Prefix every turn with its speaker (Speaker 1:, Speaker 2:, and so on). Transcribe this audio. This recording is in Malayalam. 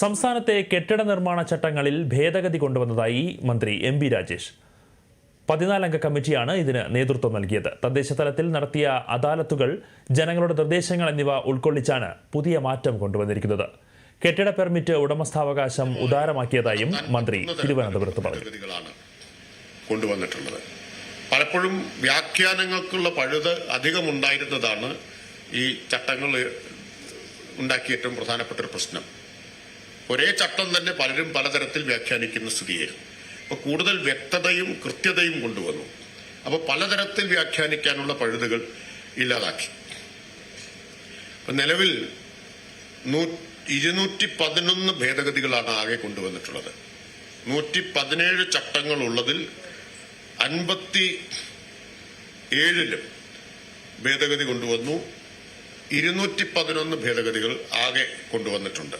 Speaker 1: സംസ്ഥാനത്തെ കെട്ടിട നിർമ്മാണ ചട്ടങ്ങളിൽ ഭേദഗതി കൊണ്ടുവന്നതായി മന്ത്രി എം ബി രാജേഷ്. പതിനാലംഗ കമ്മിറ്റിയാണ് ഇതിന് നേതൃത്വം നൽകിയത്. തദ്ദേശ തലത്തിൽ നടത്തിയ അദാലത്തുകൾ ജനങ്ങളുടെ നിർദ്ദേശങ്ങൾ എന്നിവ ഉൾക്കൊള്ളിച്ചാണ് പുതിയ മാറ്റം കൊണ്ടുവന്നിരിക്കുന്നത്. കെട്ടിട പെർമിറ്റ് ഉടമസ്ഥാവകാശം ഉദാരമാക്കിയതായും മന്ത്രി തിരുവനന്തപുരത്ത് പറഞ്ഞു.
Speaker 2: കൊണ്ടുവന്നിട്ടുള്ളത്. പലപ്പോഴും വ്യാഖ്യാനങ്ങൾക്കുള്ള പഴുത് അധികമുണ്ടായിരുന്നതാണ് ഈ ചട്ടങ്ങൾ ഉണ്ടാക്കിയ ഏറ്റവും പ്രധാനപ്പെട്ട ഒരു പ്രശ്നം. ഒരേ ചട്ടം തന്നെ പലരും പലതരത്തിൽ വ്യാഖ്യാനിക്കുന്ന സ്ഥിതിയായിരുന്നു. അപ്പൊ കൂടുതൽ വ്യക്തതയും കൃത്യതയും കൊണ്ടുവന്നു. അപ്പൊ പലതരത്തിൽ വ്യാഖ്യാനിക്കാനുള്ള പഴുതുകൾ ഇല്ലാതാക്കി. അപ്പൊ നിലവിൽ നൂ- ഇരുന്നൂറ്റി പതിനൊന്ന് ഭേദഗതികളാണ് ആകെ കൊണ്ടുവന്നിട്ടുള്ളത്. നൂറ്റി പതിനേഴ് ചട്ടങ്ങൾ ഉള്ളതിൽ അൻപത്തി ഏഴിലും ഭേദഗതി കൊണ്ടുവന്നു. ഇരുന്നൂറ്റി പതിനൊന്ന് ഭേദഗതികൾ ആകെ കൊണ്ടുവന്നിട്ടുണ്ട്.